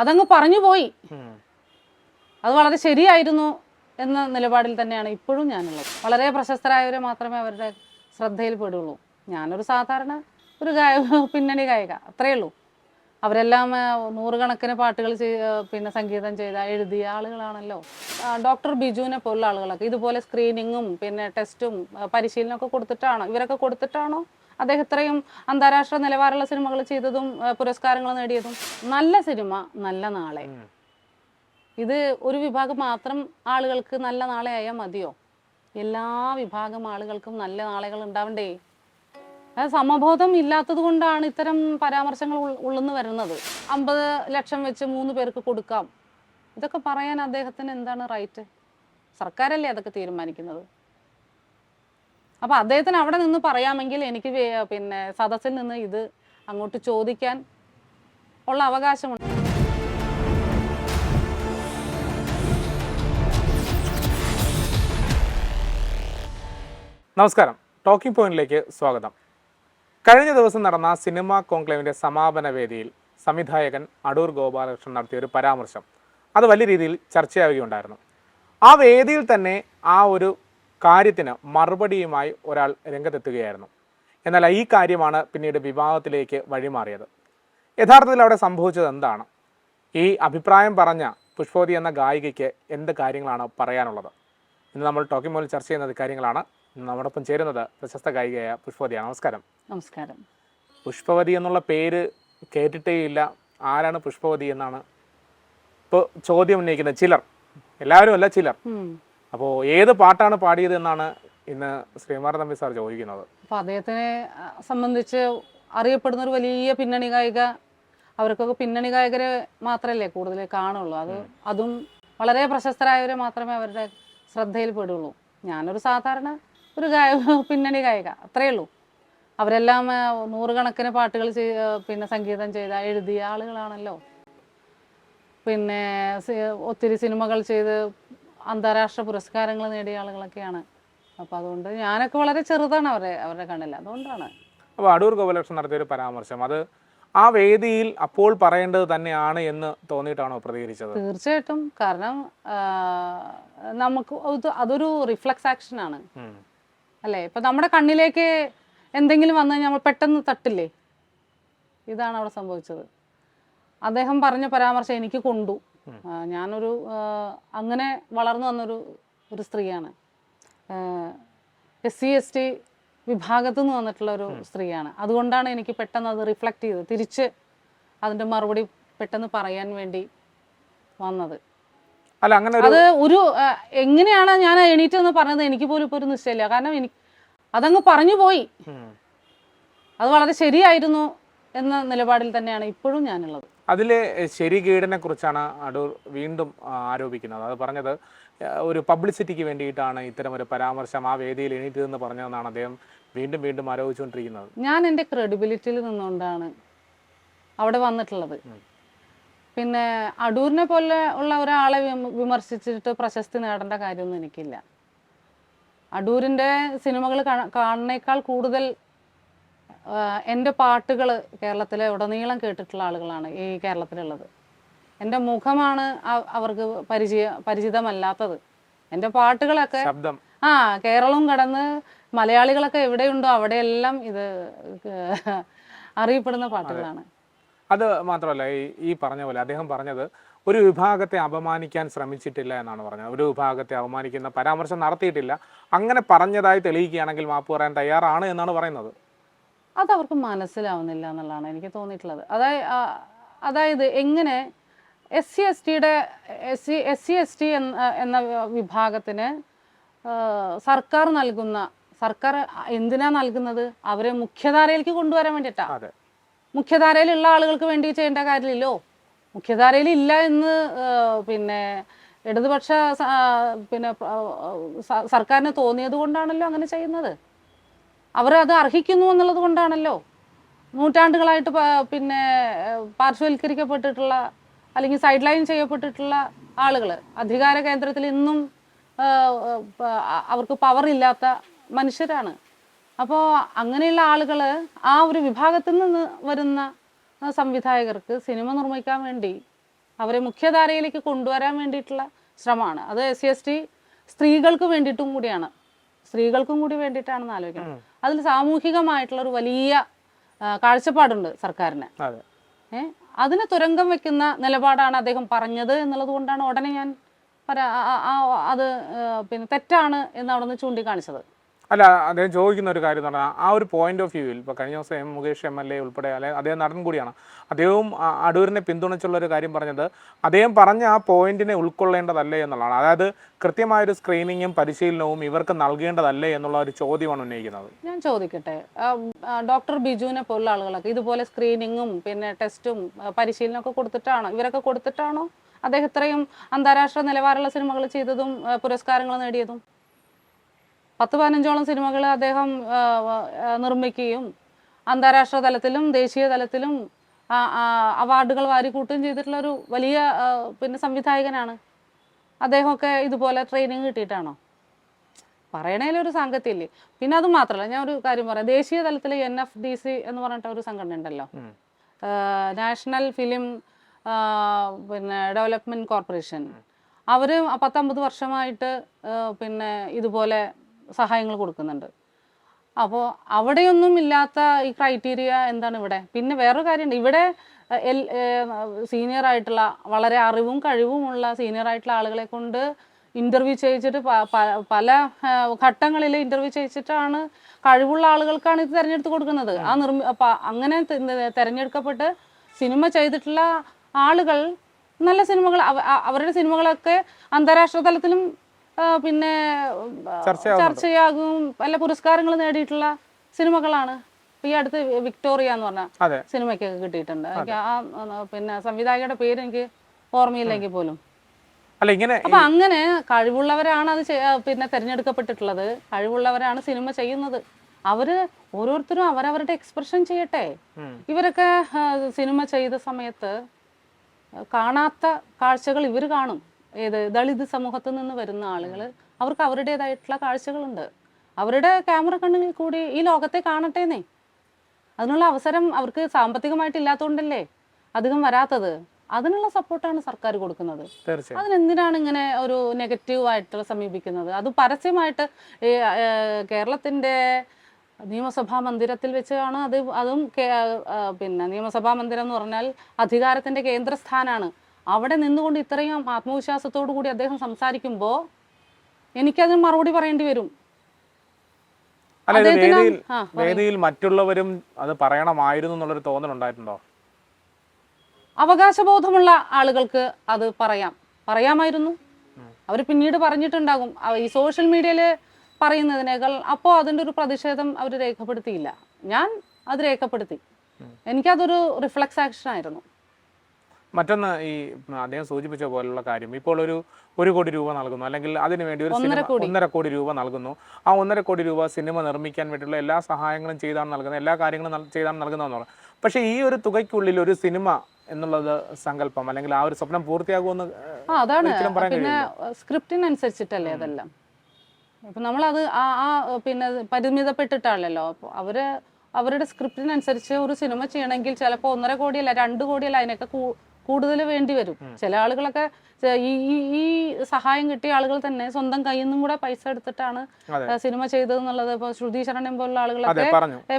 അതങ്ങ് പറഞ്ഞു പോയി. അത് വളരെ ശരിയായിരുന്നു എന്ന നിലപാടിൽ തന്നെയാണ് ഇപ്പോഴും ഞാനുള്ളത്. വളരെ പ്രശസ്തരായവരെ മാത്രമേ അവരുടെ ശ്രദ്ധയിൽ പെടുള്ളൂ. ഞാനൊരു സാധാരണ ഒരു ഗായ പിന്നണി ഗായിക അത്രയേ ഉള്ളൂ. അവരെല്ലാം നൂറുകണക്കിന് പാട്ടുകൾ ചെയ്ത് പിന്നെ സംഗീതം ചെയ്ത എഴുതിയ ആളുകളാണല്ലോ. ഡോക്ടർ ബിജുവിനെ പോലുള്ള ആളുകളൊക്കെ. ഇതുപോലെ സ്ക്രീനിങ്ങും പിന്നെ ടെസ്റ്റും പരിശീലനമൊക്കെ കൊടുത്തിട്ടാണോ? ഇവരൊക്കെ കൊടുത്തിട്ടാണോ അദ്ദേഹം ഇത്രയും അന്താരാഷ്ട്ര നിലവാരമുള്ള സിനിമകൾ ചെയ്തതും പുരസ്കാരങ്ങൾ നേടിയതും. നല്ല സിനിമ നല്ല നാളെ. ഇത് ഒരു വിഭാഗം മാത്രം ആളുകൾക്ക് നല്ല നാളെ ആയാൽ മതിയോ? എല്ലാ വിഭാഗം ആളുകൾക്കും നല്ല നാളുകൾ ഉണ്ടാവണ്ടേ? സമബോധം ഇല്ലാത്തത് കൊണ്ടാണ് ഇത്തരം പരാമർശങ്ങൾ ഉള്ളെന്ന് ഉള്ളുന്ന് വരുന്നത്. അമ്പത് ലക്ഷം വെച്ച് മൂന്ന് പേർക്ക് കൊടുക്കാം. ഇതൊക്കെ പറയാൻ അദ്ദേഹത്തിന് എന്താണ് റൈറ്റ്? സർക്കാരല്ലേ അതൊക്കെ തീരുമാനിക്കുന്നത്? അപ്പൊ അദ്ദേഹത്തിന് അവിടെ നിന്ന് പറയാമെങ്കിൽ എനിക്ക് പിന്നെ സദസ്സിൽ നിന്ന് ഇത് അങ്ങോട്ട് ചോദിക്കാൻ ഉള്ള അവകാശമുണ്ട്. നമസ്കാരം. ടോക്കിംഗ് പോയിന്റിലേക്ക് സ്വാഗതം. കഴിഞ്ഞ ദിവസം നടന്ന സിനിമാ കോൺക്ലേവിന്റെ സമാപന വേദിയിൽ സംവിധായകൻ അടൂർ ഗോപാലകൃഷ്ണൻ നടത്തിയ ഒരു പരാമർശം. അത് വലിയ രീതിയിൽ ചർച്ചയാവുകയുണ്ടായിരുന്നു. ആ വേദിയിൽ തന്നെ ആ ഒരു കാര്യത്തിന് മറുപടിയുമായി ഒരാൾ രംഗത്തെത്തുകയായിരുന്നു. എന്നാൽ ഈ കാര്യമാണ് പിന്നീട് വിവാദത്തിലേക്ക് വഴിമാറിയത്. യഥാർത്ഥത്തിൽ അവിടെ സംഭവിച്ചത് എന്താണ്? ഈ അഭിപ്രായം പറഞ്ഞ പുഷ്പവതി എന്ന ഗായികയ്ക്ക് എന്ത് കാര്യങ്ങളാണ് പറയാനുള്ളത്? ഇന്ന് നമ്മൾ ടോക്കി മോളിൽ ചർച്ച ചെയ്യുന്നത് കാര്യങ്ങളാണ്. നമ്മോടൊപ്പം ചേരുന്നത് പ്രശസ്ത ഗായികയായ പുഷ്പവതിയാണ് നമസ്കാരം. നമസ്കാരം. പുഷ്പവതി എന്നുള്ള പേര് കേട്ടിട്ടേ ഇല്ല ആരാണ് പുഷ്പവതി എന്നാണ് ഇപ്പോൾ ചോദ്യം ഉന്നയിക്കുന്നത് ചിലർ. എല്ലാവരും അല്ല ചിലർ. അപ്പോൾ ഏത് പാട്ടാണ് പാടിയത് എന്നാണ് ഇന്ന് ശ്രീമാർ തമ്പി സാർ ചോദിക്കുന്നത്. അപ്പോൾ അദ്ദേഹത്തിനെ സംബന്ധിച്ച് അറിയപ്പെടുന്ന ഒരു വലിയ പിന്നണി ഗായിക അവർക്കൊക്കെ പിന്നണി ഗായകരെ മാത്രമല്ലേ കൂടുതൽ കാണുള്ളൂ. അത് അതും വളരെ പ്രശസ്തരായവരെ മാത്രമേ അവരുടെ ശ്രദ്ധയിൽ പെടുള്ളൂ. ഞാനൊരു സാധാരണ ഒരു ഗായ പിന്നണി ഗായിക അത്രയേ ഉള്ളൂ. അവരെല്ലാം നൂറുകണക്കിന് പാട്ടുകൾ പിന്നെ സംഗീതം ചെയ്ത എഴുതിയ ആളുകളാണല്ലോ. പിന്നെ ഒത്തിരി സിനിമകൾ ചെയ്ത് അന്താരാഷ്ട്ര പുരസ്കാരങ്ങൾ നേടിയ ആളുകളൊക്കെയാണ്. അപ്പോൾ അതുകൊണ്ട് ഞാനൊക്കെ വളരെ ചെറുതാണ് അവരെ അവരുടെ കണ്ണിൽ അതുകൊണ്ടാണ്. അപ്പോൾ അടൂർ ഗോപാലകൃഷ്ണൻ നടത്തിയ ഒരു പരാമർശം. അത് ആ വേദിയിൽ അപ്പോൾ പറയേണ്ടത് തന്നെയാണ് എന്ന് തോന്നിയിട്ടാണോ പ്രതികരിച്ചത്? തീർച്ചയായിട്ടും. കാരണം നമുക്ക് അതൊരു റിഫ്ലക്സ് ആക്ഷൻ ആണ്. അല്ലേ? ഇപ്പൊ നമ്മുടെ കണ്ണിലേക്ക് എന്തെങ്കിലും വന്നു നമ്മൾ പെട്ടെന്ന് തട്ടില്ലേ? ഇതാണ് അവിടെ സംഭവിച്ചത്. അദ്ദേഹം പറഞ്ഞ പരാമർശം എനിക്ക് കൊണ്ടു. ഞാനൊരു അങ്ങനെ വളർന്നു വന്നൊരു ഒരു സ്ത്രീയാണ്. എസ് സി എസ് ടി വിഭാഗത്തു നിന്ന് വന്നിട്ടുള്ള ഒരു സ്ത്രീയാണ്. അതുകൊണ്ടാണ് എനിക്ക് പെട്ടെന്ന് അത് റിഫ്ലക്റ്റ് ചെയ്തത് തിരിച്ച് അതിന്റെ മറുപടി പെട്ടെന്ന് പറയാൻ വേണ്ടി വന്നത്. അല്ല അങ്ങനെ അത് ഒരു എങ്ങനെയാണ് ഞാൻ എണീറ്റ് എന്ന് പറഞ്ഞത് എനിക്ക് പോലും ഇപ്പോൾ ഒരു നിശ്ചയമില്ല. കാരണം എനിക്ക് അതങ്ങ് പറഞ്ഞു പോയി. അത് വളരെ ശരിയായിരുന്നു എന്ന നിലപാടിൽ തന്നെയാണ് ഇപ്പോഴും ഞാനുള്ളത്. അതിലെ ശരികേടിനെ കുറിച്ചാണ് അടൂർ വീണ്ടും ആരോപിക്കുന്നത്. അത് പറഞ്ഞത് ഒരു പബ്ലിസിറ്റിക്ക് വേണ്ടിയിട്ടാണ് ഇത്തരം ഒരു പരാമർശം ആ വേദിയിൽ എണീറ്റതെന്ന് പറഞ്ഞതെന്നാണ് അദ്ദേഹം വീണ്ടും വീണ്ടും ആരോപിച്ചുകൊണ്ടിരിക്കുന്നത്. ഞാൻ എന്റെ ക്രെഡിബിലിറ്റിയിൽ നിന്നുകൊണ്ടാണ് അവിടെ വന്നിട്ടുള്ളത്. പിന്നെ അടൂരിനെ പോലെ ഉള്ള ഒരാളെ വിമർശിച്ചിട്ട് പ്രശസ്തി നേടേണ്ട കാര്യമൊന്നും എനിക്കില്ല. അടൂരിന്റെ സിനിമകൾ കാണുന്നേക്കാൾ കൂടുതൽ എന്റെ പാട്ടുകൾ കേരളത്തിലെ ഉടനീളം കേട്ടിട്ടുള്ള ആളുകളാണ് ഈ കേരളത്തിലുള്ളത്. എന്റെ മുഖമാണ് അവർക്ക് പരിചയ പരിചിതമല്ലാത്തത്. എന്റെ പാട്ടുകളൊക്കെ ശബ്ദം. ആ കേരളവും കടന്ന് മലയാളികളൊക്കെ എവിടെയുണ്ടോ അവിടെയെല്ലാം ഇത് അറിയപ്പെടുന്ന പാട്ടുകളാണ്. അത് മാത്രമല്ല ഈ ഈ പറഞ്ഞ പോലെ അദ്ദേഹം പറഞ്ഞത് ഒരു വിഭാഗത്തെ അപമാനിക്കാൻ ശ്രമിച്ചിട്ടില്ല എന്നാണ് പറഞ്ഞത്. ഒരു വിഭാഗത്തെ അപമാനിക്കുന്ന പരാമർശം നടത്തിയിട്ടില്ല. അങ്ങനെ പറഞ്ഞതായി തെളിയിക്കുകയാണെങ്കിൽ മാപ്പ് പറയാൻ തയ്യാറാണ് എന്നാണ് പറയുന്നത്. അത് അവർക്ക് മനസ്സിലാവുന്നില്ല എന്നുള്ളതാണ് എനിക്ക് തോന്നിയിട്ടുള്ളത്. അതായത് അതായത് എങ്ങനെ എസ് സി എസ് ടിയുടെ S C S C S T എന്ന വിഭാഗത്തിന് സർക്കാർ നൽകുന്ന സർക്കാർ എന്തിനാ നൽകുന്നത്? അവരെ മുഖ്യധാരയിലേക്ക് കൊണ്ടുവരാൻ വേണ്ടിയിട്ടാ? മുഖ്യധാരയിലുള്ള ആളുകൾക്ക് വേണ്ടി ചെയ്യേണ്ട കാര്യമില്ലല്ലോ? മുഖ്യധാരയിൽ ഇല്ല എന്ന് പിന്നെ ഇടതുപക്ഷ പിന്നെ സർക്കാരിന് തോന്നിയത് കൊണ്ടാണല്ലോ അങ്ങനെ ചെയ്യുന്നത്? അവർ അത് അർഹിക്കുന്നു എന്നുള്ളത് കൊണ്ടാണല്ലോ. നൂറ്റാണ്ടുകളായിട്ട് പിന്നെ പാർശ്വവൽക്കരിക്കപ്പെട്ടിട്ടുള്ള അല്ലെങ്കിൽ സൈഡ് ലൈൻ ചെയ്യപ്പെട്ടിട്ടുള്ള ആളുകൾ അധികാര കേന്ദ്രത്തിൽ ഇന്നും അവർക്ക് പവർ ഇല്ലാത്ത മനുഷ്യരാണ്. അപ്പോൾ അങ്ങനെയുള്ള ആളുകൾ ആ ഒരു വിഭാഗത്തിൽ നിന്ന് വരുന്ന സംവിധായകർക്ക് സിനിമ നിർമ്മിക്കാൻ വേണ്ടി അവരെ മുഖ്യധാരയിലേക്ക് കൊണ്ടുവരാൻ വേണ്ടിയിട്ടുള്ള ശ്രമമാണ്. അത് എസ് സി എസ് ടി സ്ത്രീകൾക്ക് വേണ്ടിയിട്ടും കൂടിയാണ്. സ്ത്രീകൾക്കും കൂടി വേണ്ടിയിട്ടാണെന്ന് ആലോചിക്കണം. അതിൽ സാമൂഹികമായിട്ടുള്ള ഒരു വലിയ കാഴ്ചപ്പാടുണ്ട് സർക്കാരിന്. അതെ. ഏ അതിന് തുരങ്കം വെക്കുന്ന നിലപാടാണ് അദ്ദേഹം പറഞ്ഞത് എന്നുള്ളത് കൊണ്ടാണ് ഉടനെ ഞാൻ അത് പിന്നെ തെറ്റാണ് എന്ന് അവിടെ നിന്ന് ചൂണ്ടിക്കാണിച്ചത്. അല്ല അദ്ദേഹം ചോദിക്കുന്ന ഒരു കാര്യം എന്ന് പറഞ്ഞാൽ ആ ഒരു പോയിന്റ് ഓഫ് വ്യൂവിൽ ഇപ്പോൾ കഴിഞ്ഞ ദിവസം M Mukesh M L A ഉൾപ്പെടെ അല്ലെ അദ്ദേഹം നടൻ കൂടിയാണ്. അദ്ദേഹവും അടൂരിനെ പിന്തുണച്ചുള്ള ഒരു കാര്യം പറഞ്ഞത് അദ്ദേഹം പറഞ്ഞ ആ പോയിന്റിനെ ഉൾക്കൊള്ളേണ്ടതല്ലേ എന്നുള്ളതാണ്. അതായത് കൃത്യമായൊരു സ്ക്രീനിങ്ങും പരിശീലനവും ഇവർക്ക് നൽകേണ്ടതല്ലേ എന്നുള്ള ഒരു ചോദ്യമാണ് ഉന്നയിക്കുന്നത്. ഞാൻ ചോദിക്കട്ടെ ഡോക്ടർ ബിജുവിനെ പോലുള്ള ആളുകളൊക്കെ ഇതുപോലെ സ്ക്രീനിങ്ങും പിന്നെ ടെസ്റ്റും പരിശീലനമൊക്കെ കൊടുത്തിട്ടാണോ? ഇവരൊക്കെ കൊടുത്തിട്ടാണോ? അദ്ദേഹം ഇത്രയും അന്താരാഷ്ട്ര നിലവാരമുള്ള സിനിമകൾ ചെയ്തതും പുരസ്കാരങ്ങൾ നേടിയതും? പത്ത് പതിനഞ്ചോളം സിനിമകൾ അദ്ദേഹം നിർമ്മിക്കുകയും അന്താരാഷ്ട്ര തലത്തിലും ദേശീയ തലത്തിലും അവാർഡുകൾ വാരിക്കൂട്ടുകയും ചെയ്തിട്ടുള്ള ഒരു വലിയ പിന്നെ സംവിധായകനാണ്. അദ്ദേഹമൊക്കെ ഇതുപോലെ ട്രെയിനിങ് കിട്ടിയിട്ടാണോ? പറയണേലൊരു സംഘത്തില്ലേ പിന്നെ അത് മാത്രമല്ല ഞാൻ ഒരു കാര്യം പറയാം. ദേശീയ തലത്തിൽ എൻ എഫ് ഡി സി എന്ന് പറഞ്ഞിട്ട് ഒരു സംഘടന ഉണ്ടല്ലോ. നാഷണൽ ഫിലിം പിന്നെ ഡെവലപ്മെന്റ് കോർപ്പറേഷൻ അവർ പത്തമ്പത് വർഷമായിട്ട് പിന്നെ ഇതുപോലെ സഹായങ്ങൾ കൊടുക്കുന്നുണ്ട്. അപ്പോൾ അവിടെയൊന്നും ഇല്ലാത്ത ഈ ക്രൈറ്റീരിയ എന്താണ് ഇവിടെ? പിന്നെ വേറൊരു കാര്യമുണ്ട്. ഇവിടെ സീനിയർ ആയിട്ടുള്ള വളരെ അറിവും കഴിവുമുള്ള സീനിയർ ആയിട്ടുള്ള ആളുകളെ കൊണ്ട് ഇന്റർവ്യൂ ചെയ്യിച്ചിട്ട് പല ഘട്ടങ്ങളിൽ ഇന്റർവ്യൂ ചെയ്യിച്ചിട്ടാണ് കഴിവുള്ള ആളുകൾക്കാണ് ഇത് തിരഞ്ഞെടുത്ത് കൊടുക്കുന്നത്. ആ നിർമ്മി അങ്ങനെ തിരഞ്ഞെടുക്കപ്പെട്ട് സിനിമ ചെയ്തിട്ടുള്ള ആളുകൾ നല്ല സിനിമകൾ അവരുടെ സിനിമകളൊക്കെ അന്താരാഷ്ട്ര തലത്തിലും പിന്നെ ചർച്ചയാകും. പല പുരസ്കാരങ്ങൾ നേടിയിട്ടുള്ള സിനിമകളാണ്. ഈ അടുത്ത് വിക്ടോറിയ എന്ന് പറഞ്ഞ സിനിമയ്ക്കൊക്കെ കിട്ടിയിട്ടുണ്ട്. എനിക്ക് ആ, പിന്നെ സംവിധായകയുടെ പേര് എനിക്ക് ഓർമ്മയില്ലെങ്കിൽ പോലും. അല്ല ഇങ്ങനെ അപ്പൊ അങ്ങനെ കഴിവുള്ളവരാണ് അത് പിന്നെ തിരഞ്ഞെടുക്കപ്പെട്ടിട്ടുള്ളത്. കഴിവുള്ളവരാണ് സിനിമ ചെയ്യുന്നത്. അവർ ഓരോരുത്തരും അവരവരുടെ എക്സ്പ്രഷൻ ചെയ്യട്ടെ. ഇവരൊക്കെ സിനിമ ചെയ്ത സമയത്ത് കാണാത്ത കാഴ്ചകൾ ഇവർ കാണും. ഏത് ദളിത് സമൂഹത്തിൽ നിന്ന് വരുന്ന ആളുകൾ അവർക്ക് അവരുടേതായിട്ടുള്ള കാഴ്ചകളുണ്ട്. അവരുടെ ക്യാമറ കണ്ണിൽ കൂടി ഈ ലോകത്തെ കാണട്ടേന്നേ. അതിനുള്ള അവസരം അവർക്ക് സാമ്പത്തികമായിട്ട് ഇല്ലാത്തതുകൊണ്ടല്ലേ അധികം വരാത്തത്. അതിനുള്ള സപ്പോർട്ടാണ് സർക്കാർ കൊടുക്കുന്നത്. അതിനെന്തിനാണ് ഇങ്ങനെ ഒരു നെഗറ്റീവ് ആയിട്ടുള്ള സമീപിക്കുന്നത്? അത് പരസ്യമായിട്ട് ഈ കേരളത്തിന്റെ നിയമസഭാ മന്ദിരത്തിൽ വെച്ചാണ് അത് അതും പിന്നെ നിയമസഭാ മന്ദിരം എന്ന് പറഞ്ഞാൽ അധികാരത്തിന്റെ കേന്ദ്രസ്ഥാനാണ്. അവിടെ നിന്നുകൊണ്ട് ഇത്രയും ആത്മവിശ്വാസത്തോടു കൂടി അദ്ദേഹം സംസാരിക്കുമ്പോൾ എനിക്കതിന് മറുപടി പറയേണ്ടി വരും. വേദിയിൽ മറ്റുള്ളവരും അത് പറയണമായിരുന്നു എന്നുള്ളൊരു തോന്നൽ ഉണ്ടായിട്ടുണ്ടോ? അവകാശബോധമുള്ള ആളുകൾക്ക് അത് പറയാം. പറയാമായിരുന്നു. അവർ പിന്നീട് പറഞ്ഞിട്ടുണ്ടാകും. ഈ സോഷ്യൽ മീഡിയയിൽ പറയുന്നതിനേക്കാൾ അപ്പോൾ അതിന്റെ ഒരു പ്രതിഷേധം അവർ രേഖപ്പെടുത്തിയില്ല. ഞാൻ അത് രേഖപ്പെടുത്തി. എനിക്കതൊരു റിഫ്ലക്സ് ആക്ഷൻ ആയിരുന്നു. മറ്റൊന്ന് ഈ അദ്ദേഹം സൂചിപ്പിച്ച പോലുള്ള കാര്യം. ഇപ്പോൾ ഒരു ഒരു കോടി രൂപ നൽകുന്നു. അല്ലെങ്കിൽ അതിനു വേണ്ടി ഒരു ഒന്നര സിനിമ കോടി. ഒന്നര കോടി രൂപ നൽകുന്നു. ആ ഒന്നര കോടി രൂപ സിനിമ നിർമ്മിക്കാൻ വേണ്ടിയുള്ള എല്ലാ സഹായങ്ങളും ചെയ്താണ് നൽകുന്നത്. എല്ലാ കാര്യങ്ങളും ചെയ്താണ് നൽകുന്നതെന്ന് പറഞ്ഞു പക്ഷേ ഈ ഒരു തുകയ്ക്കുള്ളിൽ ഒരു സിനിമ എന്നുള്ളത് സങ്കല്പം അല്ലെങ്കിൽ ആ ഒരു സ്വപ്നം പൂർത്തിയാകുമെന്ന് അതാണ്. പിന്നെ സ്ക്രിപ്റ്റിനനുസരിച്ചിട്ടല്ലേ അതെല്ലാം? ഇപ്പം നമ്മളത് ആ ആ പിന്നെ പരിമിതപ്പെട്ടിട്ടാണല്ലോ. അപ്പോൾ അവർ അവരുടെ സ്ക്രിപ്റ്റിനനുസരിച്ച് ഒരു സിനിമ ചെയ്യണമെങ്കിൽ ചിലപ്പോ ഒന്നര കോടിയല്ല രണ്ട് കോടിയല്ല അതിനൊക്കെ കൂടുതൽ വേണ്ടി വരും ചില ആളുകളൊക്കെ ഈ ഈ സഹായം കിട്ടിയ ആളുകൾ തന്നെ സ്വന്തം കയ്യിൽ നിന്നും കൂടെ പൈസ എടുത്തിട്ടാണ് സിനിമ ചെയ്തത് സിനിമ ചെയ്തതെന്നുള്ളത്. ഇപ്പോൾ ശ്രുതി ശരണൻ പോലുള്ള ആളുകളൊക്കെ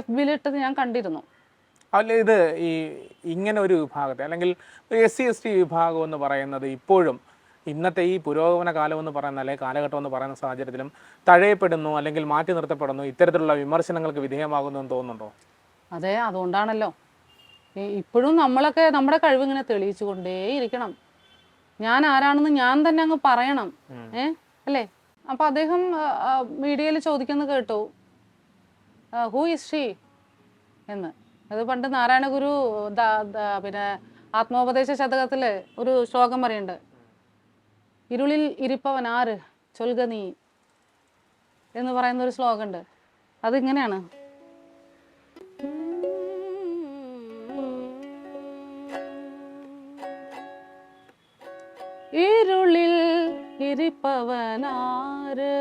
എഫ് ബിയിലിട്ടത് ഞാൻ കണ്ടിരുന്നു. അല്ല ഇത് ഈ ഇങ്ങനെ ഒരു വിഭാഗത്തെ അല്ലെങ്കിൽ എസ് സി എസ് ടി വിഭാഗം എന്ന് പറയുന്നത് ഇപ്പോഴും ഇന്നത്തെ ഈ പുരോഗമന കാലം എന്ന് പറയുന്ന അല്ലെങ്കിൽ കാലഘട്ടം എന്ന് പറയുന്ന സാഹചര്യത്തിലും തഴയപ്പെടുന്നു അല്ലെങ്കിൽ മാറ്റി നിർത്തപ്പെടുന്നു ഇത്തരത്തിലുള്ള വിമർശനങ്ങൾക്ക് വിധേയമാകുന്നു എന്ന് തോന്നുന്നുണ്ടോ? അതെ അതുകൊണ്ടാണല്ലോ. ഇപ്പോഴും നമ്മളൊക്കെ നമ്മുടെ കഴിവ് ഇങ്ങനെ തെളിയിച്ചു കൊണ്ടേയിരിക്കണം ഞാൻ ആരാണെന്ന് ഞാൻ തന്നെ അങ്ങ് പറയണം. ഏ അല്ലേ? അപ്പൊ അദ്ദേഹം മീഡിയയിൽ ചോദിക്കുന്നത് കേട്ടു. ഹൂ ഇസ് ഷീ എന്ന്. അത് പണ്ട് നാരായണ ഗുരു ദാ- ദാ- പിന്നെ ആത്മോപദേശ ശതകത്തിൽ ഒരു ശ്ലോകം പറയുന്നുണ്ട്. ഇരുളിൽ ഇരിപ്പവൻ ആര്? ചൊൽക നീ. എന്ന് പറയുന്ന ഒരു ശ്ലോകമുണ്ട്. അതിങ്ങനെയാണ്. ഇരിപ്പവനാര്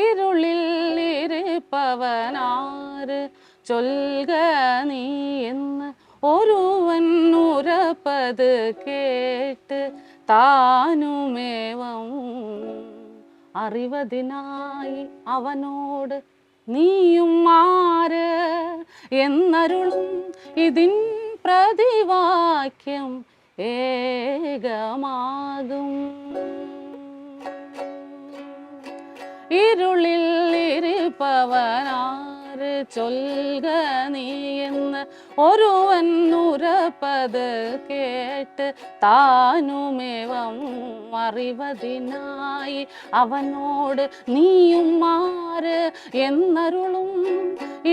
ഇരുളിൽ ഇരുപ്പവനാര് ചൊൽക നീ എന്ന് ഒരുവൻ ഉറപ്പത് കേട്ട് താനുമേവം അറിവതിനായി അവനോട് നീയും മാറ് എന്നരുളും ഇതിൻ പ്രതിവാക്യം ഏകമാകും. ഇരുളിൽ ചൊൽക നീ എന്ന് ഒരുവൻ നുറപ്പത് കേട്ട് താനുമേവം അറിവതിനായി അവനോട് നീയും ആര് എന്നരുളും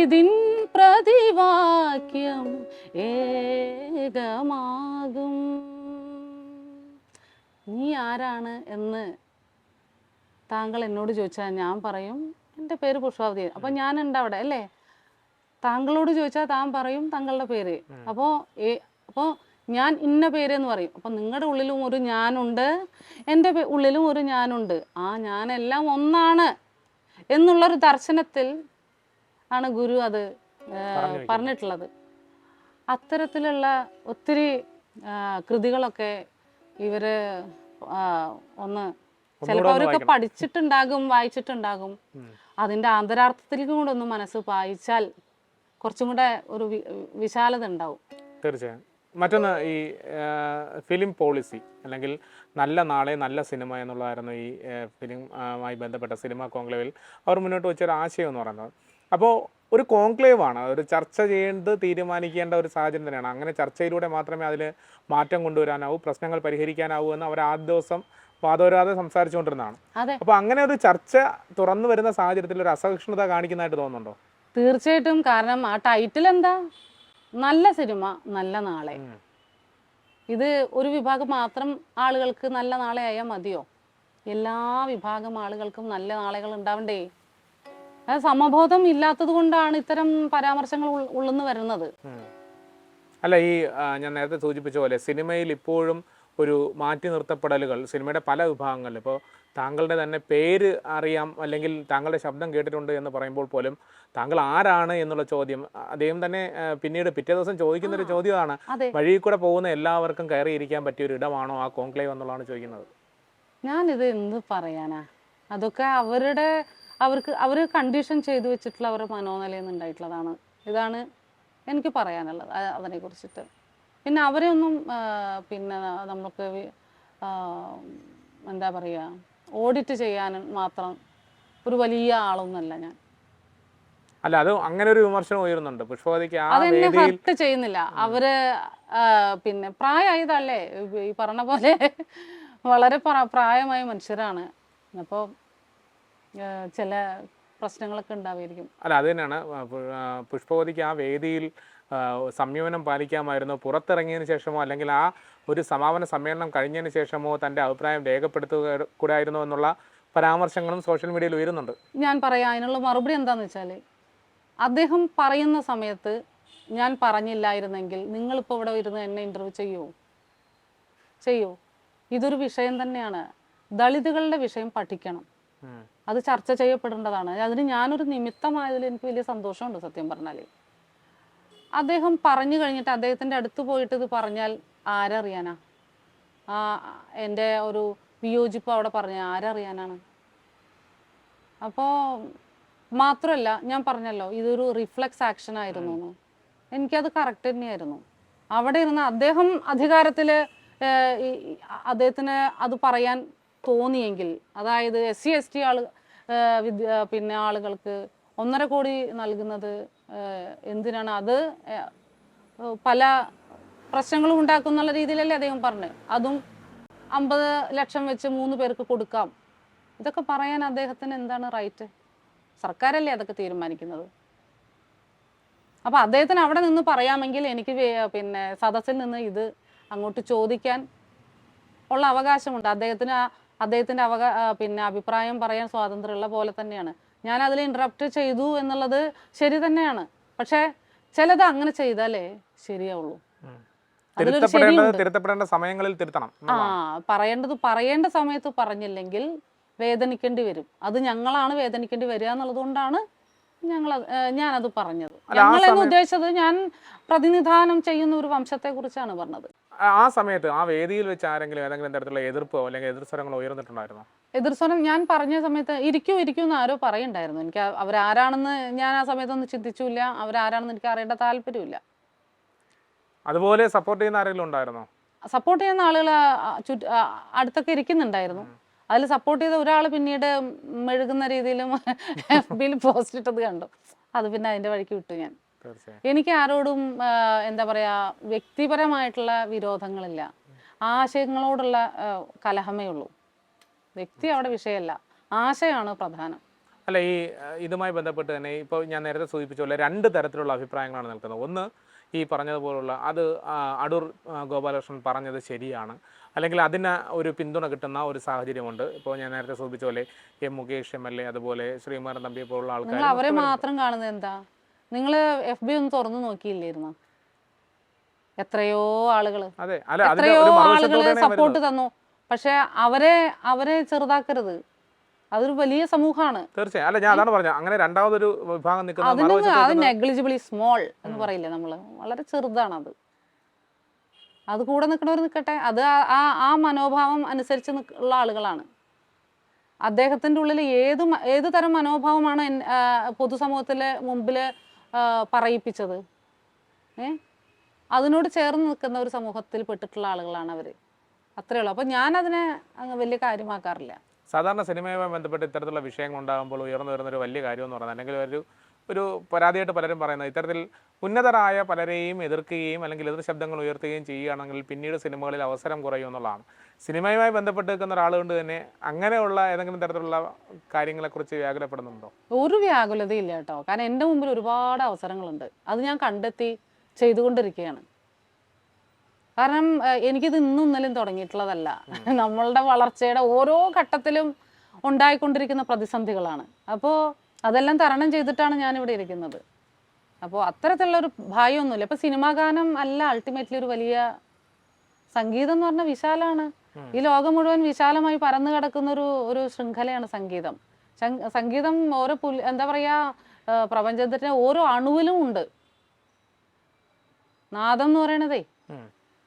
ഇതിൻ പ്രതിവാക്യം ഏകമാകും. നീ ആരാണ് എന്ന് താങ്കൾ എന്നോട് ചോദിച്ചാൽ ഞാൻ പറയും. എന്റെ പേര് പുഷ്പാവതി. അപ്പോൾ ഞാനുണ്ട് അവിടെ അല്ലേ? താങ്കളോട് ചോദിച്ചാൽ താൻ പറയും താങ്കളുടെ പേര്. അപ്പോൾ അപ്പോൾ ഞാൻ ഇന്ന പേര് എന്ന് പറയും. അപ്പോൾ നിങ്ങളുടെ ഉള്ളിലും ഒരു ഞാനുണ്ട് എന്റെ ഉള്ളിലും ഒരു ഞാനുണ്ട്. ആ ഞാനെല്ലാം ഒന്നാണ് എന്നുള്ളൊരു ദർശനത്തിൽ ആണ് ഗുരു അത് പറഞ്ഞിട്ടുള്ളത്. അത്തരത്തിലുള്ള ഒത്തിരി കൃതികളൊക്കെ ഇവർ ഒന്ന് ചിലപ്പോൾ അവരൊക്കെ പഠിച്ചിട്ടുണ്ടാകും വായിച്ചിട്ടുണ്ടാകും. അതിന്റെ ആന്തരാർത്ഥത്തിലേക്കും കൂടെ ഒന്ന് മനസ്സ് വായിച്ചാൽ കുറച്ചും കൂടെ ഒരു വിശാലത ഉണ്ടാവും. തീർച്ചയായും. മറ്റൊന്ന് ഈ ഫിലിം പോളിസി അല്ലെങ്കിൽ നല്ല നാളെ നല്ല സിനിമ എന്നുള്ളതായിരുന്നു ഈ ഫിലിം ആയി ബന്ധപ്പെട്ട സിനിമ കോൺക്ലേവിൽ അവർ മുന്നോട്ട് വെച്ചൊരു ആശയം എന്ന് പറയുന്നത്. അപ്പോൾ ഒരു കോൺക്ലേവ് ആണ് ഒരു ചർച്ച ചെയ്യേണ്ടത് തീരുമാനിക്കേണ്ട ഒരു സാഹചര്യം തന്നെയാണ്. അങ്ങനെ ചർച്ചയിലൂടെ മാത്രമേ അതിൽ മാറ്റം കൊണ്ടുവരാനാവൂ പ്രശ്നങ്ങൾ പരിഹരിക്കാനാവൂ എന്ന് അവർ ആദ്യ ദിവസം വാദോരാതെ സംസാരിച്ചുകൊണ്ടിരുന്നതാണ്. അപ്പൊ അങ്ങനെ ഒരു ചർച്ച തുറന്നു വരുന്ന സാഹചര്യത്തിൽ ഒരു അസഹിഷ്ണുത കാണിക്കുന്നതായിട്ട് തോന്നുന്നുണ്ടോ? തീർച്ചയായിട്ടും. കാരണം ആ ടൈറ്റിൽ എന്താ? നല്ല സിനിമ നല്ല നാളെ. ഇത് ഒരു വിഭാഗം മാത്രം ആളുകൾക്ക് നല്ല നാളെ ആയാൽ മതിയോ? എല്ലാ വിഭാഗം ആളുകൾക്കും നല്ല നാളുകൾ ഉണ്ടാവണ്ടേ? സമബോധം ഇല്ലാത്തത് കൊണ്ടാണ് ഇത്തരം പരാമർശങ്ങൾ ഉള്ളെന്ന് വരുന്നത്. അല്ല ഈ ഞാൻ നേരത്തെ സൂചിപ്പിച്ച പോലെ സിനിമയിൽ ഇപ്പോഴും ഒരു മാറ്റി നിർത്തപ്പെടലുകൾ സിനിമയുടെ പല വിഭാഗങ്ങളിൽ ഇപ്പോൾ താങ്കളുടെ തന്നെ പേര് അറിയാം അല്ലെങ്കിൽ താങ്കളുടെ ശബ്ദം കേട്ടിട്ടുണ്ട് എന്ന് പറയുമ്പോൾ പോലും താങ്കൾ ആരാണ് എന്നുള്ള ചോദ്യം അദ്ദേഹം തന്നെ പിന്നീട് പിറ്റേ ദിവസം ചോദിക്കുന്ന ഒരു ചോദ്യമാണ് വഴിയിൽ കൂടെ പോകുന്ന എല്ലാവർക്കും കയറിയിരിക്കാൻ പറ്റിയ ഒരു ഇടമാണോ ആ കോൺക്ലേവ് എന്നുള്ളതാണ് ചോദിക്കുന്നത്. ഞാനിത് എന്ത് പറയാനാ? അതൊക്കെ അവരുടെ അവർക്ക് അവർ കണ്ടീഷൻ ചെയ്തു വെച്ചിട്ടുള്ള അവരുടെ മനോനിലയിൽ നിന്നുണ്ടായിട്ടുള്ളതാണ്. ഇതാണ് എനിക്ക് പറയാനുള്ളത് അ- അതിനെ കുറിച്ചിട്ട് പിന്നെ അവരെ ഒന്നും പിന്നെ നമുക്ക് എന്താ പറയുക ഓഡിറ്റ് ചെയ്യാൻ മാത്രം ഒരു വലിയ ആളൊന്നല്ല ഞാൻ. അല്ല അത് അങ്ങനെ ഒരു വിമർശനം ഉയരുന്നുണ്ട്. പുഷ്പവതിക്ക് അതെന്നെ ഹർട്ട് ചെയ്യുന്നില്ല. അവർ പിന്നെ പ്രായമായതല്ലേ? ഈ പറഞ്ഞ പോലെ വളരെ പ്ര- പ്രായമായ മനുഷ്യരാണ്. അപ്പോൾ ചില പ്രശ്നങ്ങളൊക്കെ ഉണ്ടാവുമായിരിക്കും. അല്ല അത് തന്നെയാണ്. പുഷ്പവതിക്ക് ആ വേദിയിൽ സംയമനം പാലിക്കാമായിരുന്നു പുറത്തിറങ്ങിയതിന് ശേഷമോ അല്ലെങ്കിൽ ആ ഒരു സമാപന സമ്മേളനം കഴിഞ്ഞതിന് ശേഷമോ തന്റെ അഭിപ്രായം രേഖപ്പെടുത്തുക കൂടായിരുന്നു എന്നുള്ള പരാമർശങ്ങളും സോഷ്യൽ മീഡിയയിൽ ഉയരുന്നുണ്ട്. ഞാൻ പറയാം അതിനുള്ള മറുപടി എന്താന്ന് വെച്ചാൽ അദ്ദേഹം പറയുന്ന സമയത്ത് ഞാൻ പറഞ്ഞില്ലായിരുന്നെങ്കിൽ നിങ്ങളിപ്പോൾ ഇവിടെ ഇരുന്ന് എന്നെ ഇന്റർവ്യൂ ചെയ്യൂ ചെയ്യൂ? ഇതൊരു വിഷയം തന്നെയാണ്. ദളിതുകളുടെ വിഷയം പഠിക്കണം. അത് ചർച്ച ചെയ്യപ്പെടേണ്ടതാണ്. അതിന് ഞാനൊരു നിമിത്തമായതിൽ എനിക്ക് വലിയ സന്തോഷമുണ്ട് സത്യം പറഞ്ഞാൽ അദ്ദേഹം പറഞ്ഞു കഴിഞ്ഞിട്ട് അദ്ദേഹത്തിന്റെ അടുത്ത് പോയിട്ട് ഇത് പറഞ്ഞാൽ ആരറിയാനാ? എന്റെ ഒരു വിയോജിപ്പ് അവിടെ പറഞ്ഞ ആരറിയാനാണ്? അപ്പോൾ മാത്രമല്ല ഞാൻ പറഞ്ഞല്ലോ ഇതൊരു റിഫ്ലക്സ് ആക്ഷൻ ആയിരുന്നു. എനിക്കത് കറക്റ്റ് തന്നെയായിരുന്നു. അവിടെ ഇരുന്ന് അദ്ദേഹം അധികാരത്തിൽ അദ്ദേഹത്തിന് അത് പറയാൻ തോന്നിയെങ്കിൽ അതായത് എസ് സി എസ് ടി ആൾ വിദ്യ പിന്നെ ആളുകൾക്ക് ഒന്നര കോടി നൽകുന്നത് എന്തിനാണ്? അത് പല പ്രശ്നങ്ങളും ഉണ്ടാക്കുന്നുള്ള രീതിയിലല്ലേ അദ്ദേഹം പറഞ്ഞു അതും അമ്പത് ലക്ഷം വെച്ച് മൂന്ന് പേർക്ക് കൊടുക്കാം. ഇതൊക്കെ പറയാൻ അദ്ദേഹത്തിന് എന്താണ് റൈറ്റ് സർക്കാരല്ലേ അതൊക്കെ തീരുമാനിക്കുന്നത്. അപ്പോൾ അദ്ദേഹത്തിന് അവിടെ നിന്ന് പറയാമെങ്കിൽ എനിക്ക് പിന്നെ സദസ്സിൽ നിന്ന് ഇത് അങ്ങോട്ട് ചോദിക്കാൻ ഉള്ള അവകാശമുണ്ട്. അദ്ദേഹത്തിന് അദ്ദേഹത്തിന്റെ അവക പിന്നെ അഭിപ്രായം പറയാൻ സ്വാതന്ത്ര്യമുള്ള പോലെ തന്നെയാണ്. ഞാൻ അതിൽ ഇന്ററപ്റ്റ് ചെയ്തു എന്നുള്ളത് ശരി തന്നെയാണ്. പക്ഷേ ചിലത് അങ്ങനെ ചെയ്താലേ ശരിയാവുള്ളൂ. തിരുത്തപ്പെടേണ്ട സമയങ്ങളിൽ തിരുത്തണം ആ പറയേണ്ടത് പറയേണ്ട സമയത്ത് പറഞ്ഞില്ലെങ്കിൽ വേദനിക്കേണ്ടി വരും. അത് ഞങ്ങളാണ് വേദനിക്കേണ്ടി വരിക എന്നുള്ളത് കൊണ്ടാണ് ഞങ്ങൾ ഞാനത് പറഞ്ഞത്. ഞങ്ങൾ എന്ന് ഉദ്ദേശിച്ചത് ഞാൻ പ്രതിനിധാനം ചെയ്യുന്ന ഒരു വംശത്തെ കുറിച്ചാണ് പറഞ്ഞത്. ആ- സമയത്ത് ആ വേദിയിൽ വെച്ച് ആരെങ്കിലും ഏതെങ്കിലും തരത്തിലുള്ള എതിർപ്പോ അല്ലെങ്കിൽ എതിർസ്വരങ്ങളോ ഉയർന്നിട്ടുണ്ടായിരുന്നോ? എതിർസ്വരം ഞാൻ പറഞ്ഞ സമയത്ത് ഇരിക്കൂ ഇരിക്കൂ എന്ന് ആരോ പറയണ്ടായിരുന്നു. എനിക്ക് അവരാരാണെന്ന് ഞാൻ ആ സമയത്തൊന്നും ചിന്തിച്ചില്ല. അവരാരാണെന്ന് എനിക്ക് അറിയേണ്ട താല്പര്യമില്ല. അതുപോലെ സപ്പോർട്ട് ചെയ്യുന്ന ആരെങ്കിലും ഉണ്ടായിരുന്നോ? സപ്പോർട്ട് ചെയ്യുന്ന ആളുകൾ അടുത്തൊക്കെ ഇരിക്കുന്നുണ്ടായിരുന്നു. അതിൽ സപ്പോർട്ട് ചെയ്ത ഒരാൾ പിന്നീട് മെഴുകുന്ന രീതിയിലും എഫ് ബിയിൽ പോസ്റ്റ് ഇട്ടത് കണ്ടു. അത് പിന്നെ അതിന്റെ വഴിക്ക് വിട്ടു ഞാൻ. എനിക്ക് ആരോടും എന്താ പറയാ വ്യക്തിപരമായിട്ടുള്ള വിരോധങ്ങളില്ല. ആശയങ്ങളോടുള്ള കലഹമേ ഉള്ളൂ. വ്യക്തി അവിടെ വിഷയമല്ല. ആശയമാണ് പ്രധാനം. അല്ല ഈ ഇതുമായി ബന്ധപ്പെട്ട് തന്നെ ഇപ്പോൾ ഞാൻ നേരത്തെ സൂചിപ്പിച്ച പോലെ രണ്ട് തരത്തിലുള്ള അഭിപ്രായങ്ങളാണ് നിൽക്കുന്നത്. ഒന്ന് ഈ പറഞ്ഞതുപോലുള്ള അത് അടൂർ ഗോപാലകൃഷ്ണൻ പറഞ്ഞത് ശരിയാണ്. അല്ലെങ്കിൽ അതിന് ഒരു പിന്തുണ കിട്ടുന്ന ഒരു സാഹചര്യമുണ്ട്. ഇപ്പോൾ ഞാൻ നേരത്തെ സൂചിപ്പിച്ച പോലെ M Mukesh M L A അതുപോലെ ശ്രീമാരൻ തമ്പിയെ പോലുള്ള ആൾക്കാർ അവരെ മാത്രം കാണുന്നത് എന്താ? നിങ്ങൾ എഫ് ബി ഒന്ന് തുറന്നു നോക്കിയില്ലായിരുന്നോ? എത്രയോ ആളുകൾ എത്രയോ ആളുകൾ സപ്പോർട്ട് തന്നു. പക്ഷെ അവരെ അവരെ ചെറുതാക്കരുത്. അതൊരു വലിയ സമൂഹമാണ്. തീർച്ചയായും. അല്ല ഞാൻ അതാണ് പറഞ്ഞത്. അങ്ങനെ രണ്ടാമതൊരു വിഭാഗം നിൽക്കുന്ന അതിന് അത് നെഗ്ലിജിബിളി സ്മോൾ എന്ന് പറയില്ലേ നമ്മൾ? വളരെ ചെറുതാണ് അത് അത് കൂടെ നിൽക്കണവർ നിൽക്കട്ടെ. അത് ആ- ആ മനോഭാവം അനുസരിച്ച് ഉള്ള ആളുകളാണ്. അദ്ദേഹത്തിന്റെ ഉള്ളിൽ ഏത് ഏത് തരം മനോഭാവമാണ് പൊതുസമൂഹത്തിലെ മുമ്പിൽ പറയിപ്പിച്ചത്. ഏ? അതിനോട് ചേർന്ന് നിൽക്കുന്ന ഒരു സമൂഹത്തിൽ പെട്ടിട്ടുള്ള ആളുകളാണ് അവർ അത്രേ ഉള്ളൂ. അപ്പോൾ ഞാനതിനെ അങ്ങ് വലിയ കാര്യമാക്കാറില്ല. സാധാരണ സിനിമയുമായി ബന്ധപ്പെട്ട് ഇത്തരത്തിലുള്ള വിഷയങ്ങൾ ഉണ്ടാകുമ്പോൾ ഉയർന്നു വരുന്ന ഒരു വലിയ കാര്യം എന്ന് പറയുന്നത് അല്ലെങ്കിൽ ഒരു ഒരു പരാതിയായിട്ട് പലരും പറയുന്നത് ഇത്തരത്തിൽ ഉന്നതരായ പലരെയും എതിർക്കുകയും അല്ലെങ്കിൽ എതിർ ശബ്ദങ്ങൾ ഉയർത്തുകയും ചെയ്യുകയാണെങ്കിൽ പിന്നീട് സിനിമകളിൽ അവസരം കുറയും എന്നുള്ളതാണ്. സിനിമയുമായി ബന്ധപ്പെട്ട് നിൽക്കുന്ന ഒരാൾ കൊണ്ട് തന്നെ അങ്ങനെയുള്ള ഏതെങ്കിലും തരത്തിലുള്ള കാര്യങ്ങളെക്കുറിച്ച് വ്യാകുലപ്പെടുന്നുണ്ടോ? ഒരു വ്യാകുലതയില്ല കേട്ടോ. കാരണം എന്റെ മുമ്പിൽ ഒരുപാട് അവസരങ്ങളുണ്ട്. അത് ഞാൻ കണ്ടെത്തി ചെയ്തുകൊണ്ടിരിക്കുകയാണ്. കാരണം എനിക്കിത് ഇന്നും ഇന്നലെയും തുടങ്ങിയിട്ടുള്ളതല്ല. നമ്മളുടെ വളർച്ചയുടെ ഓരോ ഘട്ടത്തിലും ഉണ്ടായിക്കൊണ്ടിരിക്കുന്ന പ്രതിസന്ധികളാണ്. അപ്പോൾ അതെല്ലാം തരണം ചെയ്തിട്ടാണ് ഞാൻ ഇവിടെ ഇരിക്കുന്നത്. അപ്പോൾ അത്തരത്തിലുള്ള ഒരു ഭയമൊന്നുമില്ല. ഇപ്പൊ സിനിമാ ഗാനം അല്ല അൾട്ടിമേറ്റ്ലി ഒരു വലിയ സംഗീതം എന്ന് പറഞ്ഞാൽ വിശാലമാണ് ഈ ലോകം മുഴുവൻ വിശാലമായി പരന്നു കിടക്കുന്ന ഒരു ഒരു ശൃംഖലയാണ് സംഗീതം. സംഗീതം ഓരോ പുൽ എന്താ പറയാ പ്രപഞ്ചത്തിന്റെ ഓരോ അണുവിലും ഉണ്ട്. നാദം എന്ന് പറയണതേ.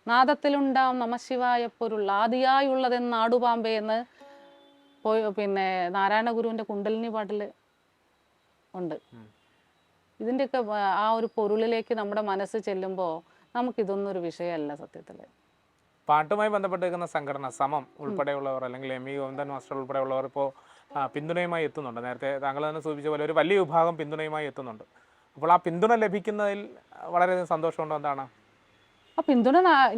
നാദത്തിലുണ്ടാവും നമശിവായ പൊരുൾ. ആദിയായുള്ളതെന്ന് നാടുപാമ്പേ എന്ന് പിന്നെ നാരായണ ഗുരുവിന്റെ കുണ്ടലിനി പാട്ടിൽ ഉണ്ട്. ഇതിന്റെയൊക്കെ ആ ഒരു പൊരുളിലേക്ക് നമ്മുടെ മനസ്സ് ചെല്ലുമ്പോൾ നമുക്കിതൊന്നും ഒരു വിഷയമല്ല സത്യത്തിൽ പാട്ടുമായി ബന്ധപ്പെട്ടിരിക്കുന്ന സംഘടന സമം ഉൾപ്പെടെയുള്ളവർ അല്ലെങ്കിൽ എം ഇ ഗോവിന്ദൻ മാസ്റ്റർ ഉൾപ്പെടെയുള്ളവർ ഇപ്പോൾ പിന്തുണയുമായി എത്തുന്നുണ്ട്. നേരത്തെ താങ്കൾ തന്നെ സൂചിപ്പിച്ച പോലെ ഒരു വലിയ വിഭാഗം പിന്തുണയുമായി എത്തുന്നുണ്ട്. അപ്പോൾ ആ പിന്തുണ ലഭിക്കുന്നതിൽ വളരെയധികം സന്തോഷമുണ്ടോ എന്താണ്? ആ പിന്തുണ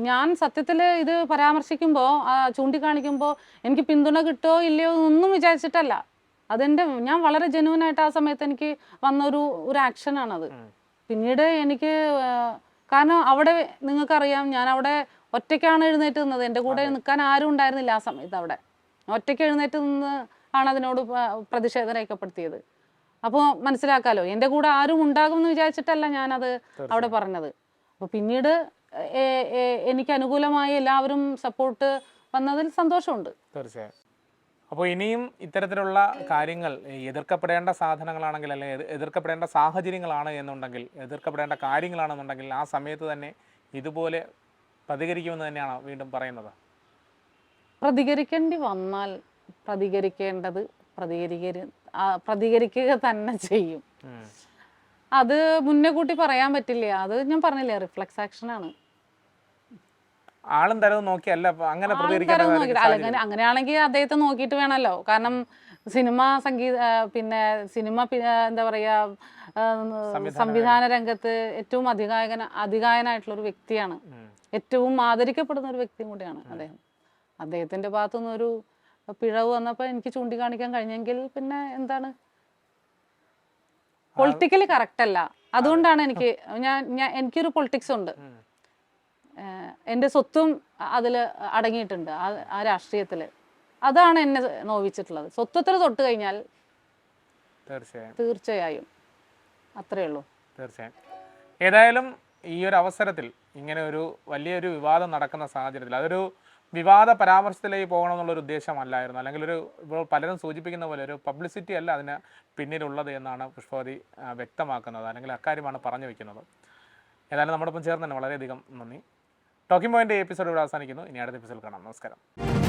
ഞാൻ സത്യത്തിൽ ഇത് പരാമർശിക്കുമ്പോൾ ചൂണ്ടിക്കാണിക്കുമ്പോൾ എനിക്ക് പിന്തുണ കിട്ടുമോ ഇല്ലയോ എന്നൊന്നും വിചാരിച്ചിട്ടല്ല. അതെന്റെ ഞാൻ വളരെ ജെനുവനായിട്ട് ആ സമയത്ത് എനിക്ക് വന്ന ഒരു ഒരു ആക്ഷനാണത് ആണത് പിന്നീട് എനിക്ക് കാരണം അവിടെ നിങ്ങൾക്കറിയാം ഞാൻ അവിടെ ഒറ്റയ്ക്കാണ് എഴുന്നേറ്റ് നിന്നത്. എന്റെ കൂടെ നിൽക്കാൻ ആരും ഉണ്ടായിരുന്നില്ല ആ സമയത്ത് അവിടെ. ഒറ്റയ്ക്ക് എഴുന്നേറ്റ് നിന്ന് ആണ് അതിനോട് പ്രതിഷേധം രേഖപ്പെടുത്തിയത്. അപ്പോൾ മനസ്സിലാക്കാലോ എന്റെ കൂടെ ആരും ഉണ്ടാകുമെന്ന് വിചാരിച്ചിട്ടല്ല ഞാനത് അവിടെ പറഞ്ഞത്. അപ്പോൾ പിന്നീട് എനിക്ക് അനുകൂലമായി എല്ലാവരും സപ്പോർട്ട് വന്നതിൽ സന്തോഷമുണ്ട്. തീർച്ചയായും. അപ്പോൾ ഇനിയും ഇത്തരത്തിലുള്ള കാര്യങ്ങൾ എതിർക്കപ്പെടേണ്ട സാധനങ്ങളാണെങ്കിൽ അല്ലെങ്കിൽ എതിർക്കപ്പെടേണ്ട സാഹചര്യങ്ങളാണ് എന്നുണ്ടെങ്കിൽ എതിർക്കപ്പെടേണ്ട കാര്യങ്ങളാണെന്നുണ്ടെങ്കിൽ ആ സമയത്ത് തന്നെ ഇതുപോലെ പ്രതികരിക്കുമെന്ന് തന്നെയാണ് വീണ്ടും പറയുന്നത്? പ്രതികരിക്കേണ്ടി വന്നാൽ പ്രതികരിക്കേണ്ടത് പ്രതികരിക്ക പ്രതികരിക്കുക തന്നെ ചെയ്യും. അത് മുന്നേ കൂട്ടി പറയാൻ പറ്റില്ല? അത് ഞാൻ പറഞ്ഞില്ലേ റിഫ്ലക്സ് ആക്ഷനാണ് ആളും തരവും നോക്കിയല്ല അങ്ങനെ അങ്ങനെയാണെങ്കിൽ അദ്ദേഹത്തെ നോക്കിയിട്ട് വേണമല്ലോ കാരണം സിനിമ സംഗീത പിന്നെ സിനിമ എന്താ പറയാ സംവിധാന രംഗത്ത് ഏറ്റവും അധികായകന അധികായനായിട്ടുള്ള ഒരു വ്യക്തിയാണ്. ഏറ്റവും ആദരിക്കപ്പെടുന്ന ഒരു വ്യക്തിയും കൂടിയാണ് അദ്ദേഹം. അദ്ദേഹത്തിന്റെ ഭാഗത്തു ഒരു പിഴവ് വന്നപ്പോൾ എനിക്ക് ചൂണ്ടിക്കാണിക്കാൻ കഴിഞ്ഞെങ്കിൽ പിന്നെ എന്താണ്? പൊളിറ്റിക്കലി കറക്റ്റ് അല്ല. അതുകൊണ്ടാണ് എനിക്ക് ഞാൻ ഞാൻ എനിക്കൊരു പൊളിറ്റിക്സ് ഉണ്ട്. എന്റെ സ്വത്തും അതിൽ അടങ്ങിയിട്ടുണ്ട് ആ രാഷ്ട്രീയത്തിൽ അതാണ് എന്നെ നോവിച്ചിട്ടുള്ളത്. സ്വത്വത്തിൽ തൊട്ട് കഴിഞ്ഞാൽ തീർച്ചയായും. തീർച്ചയായും. അത്രേ ഉള്ളൂ. തീർച്ചയായും. ഏതായാലും ഈ ഒരു അവസരത്തിൽ ഇങ്ങനെ ഒരു വലിയൊരു വിവാദം നടക്കുന്ന സാഹചര്യത്തിൽ അതൊരു വിവാദ പരാമർശത്തിലേക്ക് പോകണം എന്നുള്ള ഒരു ഉദ്ദേശമല്ലായിരുന്നു. അല്ലെങ്കിൽ ഒരു ഇപ്പോൾ പലരും സൂചിപ്പിക്കുന്ന പോലെ ഒരു പബ്ലിസിറ്റി അല്ല അതിന് പിന്നിലുള്ളത് എന്നാണ് പുഷ്പവതി വ്യക്തമാക്കുന്നത്. അല്ലെങ്കിൽ അക്കാര്യമാണ് പറഞ്ഞു വയ്ക്കുന്നത് ഏതായാലും നമ്മോടൊപ്പം ചേർന്നതിന് വളരെയധികം നന്ദി. ടോക്കിംഗ് പോയിന്റ് എപ്പിസോഡ് ഇവിടെ അവസാനിക്കുന്നു. ഇനി അടുത്ത എപ്പിസോഡ് കാണാം. നമസ്കാരം.